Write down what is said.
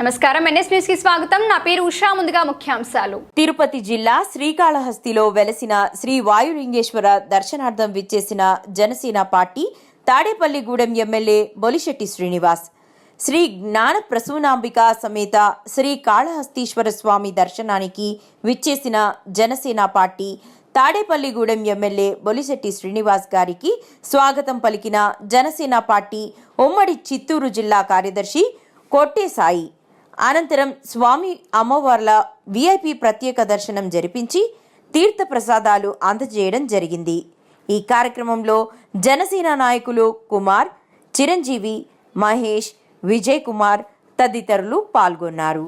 నమస్కారం. ఎన్ఎస్కి స్వాగతం. నా పేరు ఉషా. ముందుగా ముఖ్యాంశాలు. తిరుపతి జిల్లా శ్రీకాళహస్తిలో వెలసిన శ్రీ వాయులింగేశ్వర దర్శనార్థం విచ్చేసిన జనసేన పార్టీ తాడేపల్లిగూడెం ఎమ్మెల్యే బొలిశెట్టి శ్రీనివాస్. శ్రీ జ్ఞాన ప్రసూనాంబిక సమేత శ్రీ కాళహస్తీశ్వర స్వామి దర్శనానికి విచ్చేసిన జనసేన పార్టీ తాడేపల్లిగూడెం ఎమ్మెల్యే బొలిశెట్టి శ్రీనివాస్ గారికి స్వాగతం పలికిన జనసేన పార్టీ ఉమ్మడి చిత్తూరు జిల్లా కార్యదర్శి కొట్టే సాయి అనంతరం స్వామి అమ్మవార్ల విఐపి ప్రత్యేక దర్శనం జరిపించి తీర్థ ప్రసాదాలు అందజేయడం జరిగింది. ఈ కార్యక్రమంలో జనసేన నాయకులు కుమార్ చిరంజీవి మహేష్ విజయ్ కుమార్ తదితరులు పాల్గొన్నారు.